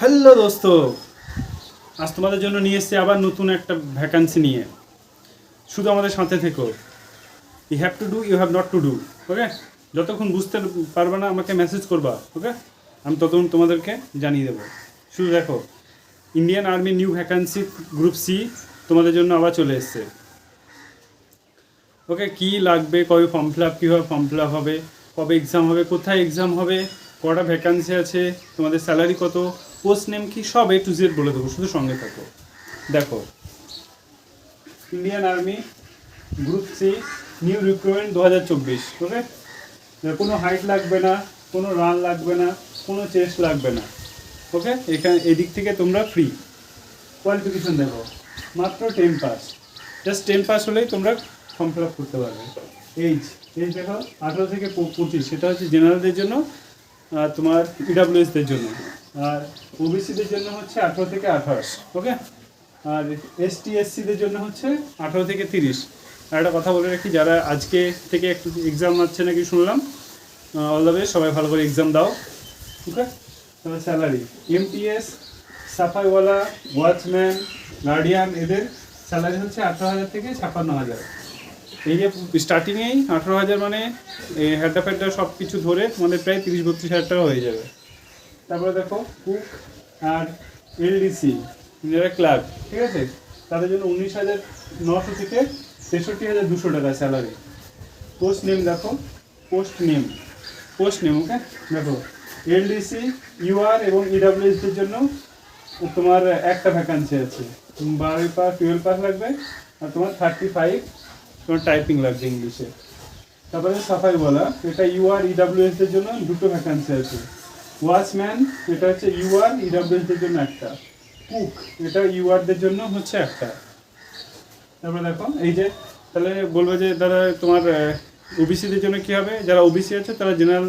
Hello দোস্ত। আজ তোমাদের জন্য নিয়ে এসেছি আবার নতুন একটা ভ্যাকান্সি নিয়ে। শুধু আমাদের সাথে থেকো। You have to do you have not to do okay যতক্ষণ বুঝতে পারবে না, আমাকে মেসেজ করবা ওকে আমি ততক্ষণ তোমাদেরকে জানিয়ে দেবো। শুধু দেখো Indian army new vacancy group C তোমাদের জন্য আবার চলে এসছে। ওকে কি লাগবে, কবে ফর্ম ফিল আপ কীভাবে ফর্ম ফিল আপ হবে, কবে এক্সাম হবে, কোথায় এক্সাম হবে, কটা ভ্যাকান্সি আছে, তোমাদের স্যালারি কত পোস্ট নেম কি সব এ টু জেড বলে দেবো, শুধু সঙ্গে থাকো। দেখো Indian army group C new recruitment দু হাজার চব্বিশ ওকে কোনো হাইট লাগবে না, কোনো রান লাগবে না, কোনো চেস্ট লাগবে না ওকে এখানে, এদিক থেকে তোমরা ফ্রি কোয়ালিফিকেশন দেখো, মাত্র ten pass just ten pass হলেই তোমরা ফর্ম ফিল আপ করতে পারবে। এইজ এইজ দেখো, আঠারো থেকে পঁচিশ, সেটা হচ্ছে জেনারেলদের জন্য আর তোমার ইডাব্লিউএসদের জন্য। আর ওবিসিদের জন্য হচ্ছে আঠেরো থেকে আঠাশ ওকে? আর এসটি এসসিদের জন্য হচ্ছে আঠেরো থেকে তিরিশ। আর একটা কথা বলে রাখি, যারা আজকে থেকে একটু এক্সাম আছে নাকি শুনলাম অল দ্য বেস্ট সবাই ভালো করে এক্সাম দাও, ওকে? তাহলে স্যালারি এমটিএস সাফাইওয়ালা ওয়াচম্যান গার্ডিয়ান এদের স্যালারি হচ্ছে আঠারো হাজার থেকে ছাপ্পান্ন হাজার। এই যে স্টার্টিংয়েই আঠারো হাজার মানে হেডা ফেডা সব কিছু ধরে তোমাদের প্রায় তিরিশ বত্রিশ হাজার টাকা হয়ে যাবে। তারপরে দেখো কুক আর এলডিসি যারা ক্লার্ক ঠিক আছে? তাদের জন্য উনিশ হাজার নশো থেকে তেষট্টি হাজার দুশো টাকা স্যালারি পোস্ট নেম দেখো post name post name okay দেখো এলডিসি ইউআর এবং ইডাব্লিউএসদের জন্য তোমার একটা ভ্যাকান্সি আছে। বারোই পাস টুয়েলভ পাস লাগবে আর তোমার থার্টি ফাইভ তোমার টাইপিং লাগবে ইংলিশে তারপরে সাফাই বলা, এটা ইউআর ইডাব্লিউএস এর জন্য দুটো ভ্যাকান্সি আছে। ওয়াচম্যান এটা হচ্ছে ইউআর ইডাব্লিউএস এর জন্য একটা। কুক এটা ইউআর দের জন্য হচ্ছে একটা। তারপরে দেখো, এই যে, তাহলে বলব যে দাদা তোমার ওবিসিদের জন্য কি হবে? যারা ওবিসি আছে, তারা জেনারেল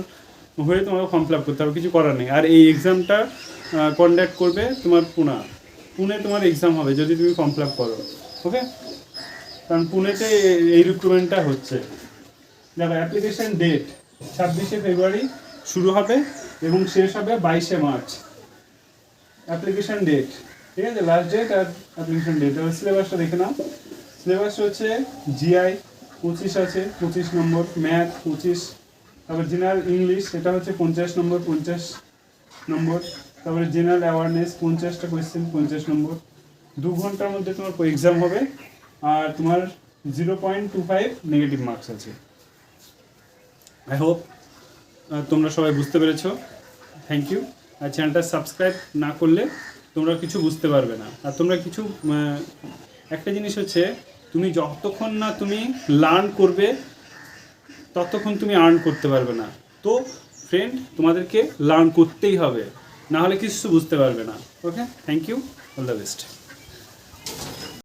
হয়ে তোমাকে ফর্ম ফিল করতে হবে, কিছু করার নেই। আর এই এক্সামটা কন্ডাক্ট করবে তোমার পুনা। পুনে তোমার এক্সাম হবে, যদি তুমি ফর্ম ফিল করো ওকে কারণ পুনেতে এই রিক্রুটমেন্টটা হচ্ছে। দেখো অ্যাপ্লিকেশন ডেট ছাব্বিশে ফেব্রুয়ারি শুরু হবে। এবং শেষ হবে বাইশে মার্চ। অ্যাপ্লিকেশন ডেট ঠিক আছে লাস্ট ডেট আর অ্যাপ্লিকেশন ডেট এবার সিলেবাসটা দেখে নাও। সিলেবাস হচ্ছে জিআই পঁচিশ আছে, পঁচিশ নম্বর। ম্যাথ পঁচিশ। তারপর জেনারেল ইংলিশ এটা হচ্ছে পঞ্চাশ নম্বর পঞ্চাশ নম্বর। তারপরে জেনারেল অ্যাওয়ারনেস পঞ্চাশটা কোয়েশ্চেন পঞ্চাশ নম্বর। দু ঘণ্টার মধ্যে তোমার এক্সাম হবে। আর তোমার zero point two five negative marks আছে। আই হোপ তোমরা সবাই বুঝতে পেরেছ। থ্যাংক ইউ আর চ্যানেলটা সাবস্ক্রাইব না করলে তোমরা কিছু বুঝতে পারবে না। আর তোমরা কিছু একটা জিনিস হচ্ছে, তুমি যতক্ষণ না তুমি লার্ন করবে, ততক্ষণ তুমি আর্ন করতে পারবে না। তো ফ্রেন্ড তোমাদেরকে লার্ন করতেই হবে। না হলে কিছু বুঝতে পারবে না। Okay thank you all the best